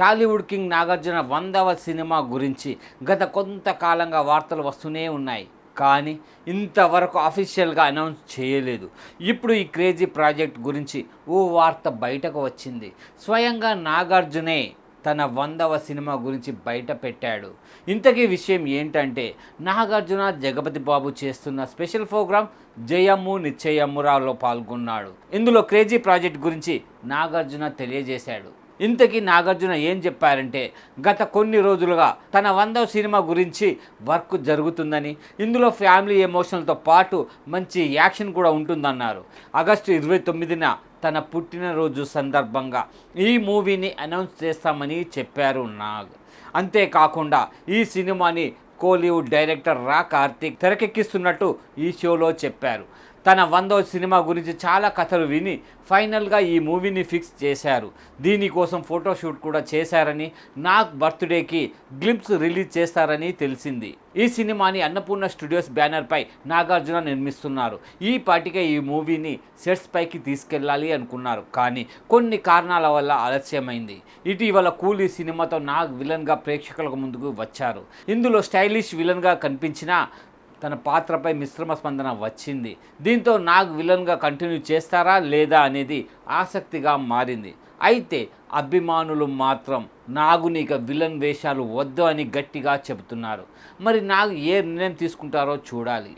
Tollywood king Nagarjuna వందవ cinema గురించి గత కొంతకాలంగా వార్తలు వస్తూనే ఉన్నాయి. కానీ ఇంతవరకు అఫీషియల్గా అనౌన్స్ చేయలేదు. ఇప్పుడు ఈ క్రేజీ ప్రాజెక్ట్ గురించి ఓ వార్త బయటకు వచ్చింది. స్వయంగా నాగార్జునే తన వందవ సినిమా గురించి బయట పెట్టాడు. ఇంతకీ విషయం ఏంటంటే నాగార్జున జగపతి బాబు చేస్తున్న స్పెషల్ ప్రోగ్రాం జయమ్ము నిశ్చయమ్మురాలో పాల్గొన్నాడు. ఇందులో క్రేజీ ప్రాజెక్ట్ గురించి నాగార్జున తెలియజేశాడు. ఇంతకీ నాగార్జున ఏం చెప్పారంటే గత కొన్ని రోజులుగా తన వందవ సినిమా గురించి వర్క్ జరుగుతుందని ఇందులో ఫ్యామిలీ ఎమోషన్లతో పాటు మంచి యాక్షన్ కూడా ఉంటుందన్నారు. ఆగస్టు ఇరవై తొమ్మిదిన తన పుట్టినరోజు సందర్భంగా ఈ మూవీని అనౌన్స్ చేస్తామని చెప్పారు నాగ్. అంతేకాకుండా ఈ సినిమాని కోలీవుడ్ డైరెక్టర్ రా కార్తీక్ తెరకెక్కిస్తున్నట్టు ఈ షోలో చెప్పారు. తన వందో సినిమా గురించి చాలా కథలు విని ఫైనల్గా ఈ మూవీని ఫిక్స్ చేశారు. దీనికోసం ఫోటోషూట్ కూడా చేశారని నాగ్ బర్త్డేకి గ్లింప్స్ రిలీజ్ చేస్తారని తెలిసింది. ఈ సినిమాని అన్నపూర్ణ స్టూడియోస్ బ్యానర్పై నాగార్జున నిర్మిస్తున్నారు. ఈ పాటికే ఈ మూవీని సెట్స్ పైకి తీసుకెళ్ళాలి అనుకున్నారు. కానీ కొన్ని కారణాల వల్ల ఆలస్యమైంది. ఇటీవల కూలీ సినిమాతో నాగ్ విలన్గా ప్రేక్షకులకు ముందుకు వచ్చారు. ఇందులో స్టైలిష్ విలన్గా కనిపించిన తన పాత్రపై మిశ్రమ స్పందన వచ్చింది. దీంతో నాగ్ విలన్గా కంటిన్యూ చేస్తారా లేదా అనేది ఆసక్తిగా మారింది. అయితే అభిమానులు మాత్రం నాగుని ఇక విలన్ వేషాలు వద్దు అని గట్టిగా చెబుతున్నారు. మరి నాగ్ ఏ నిర్ణయం తీసుకుంటారో చూడాలి.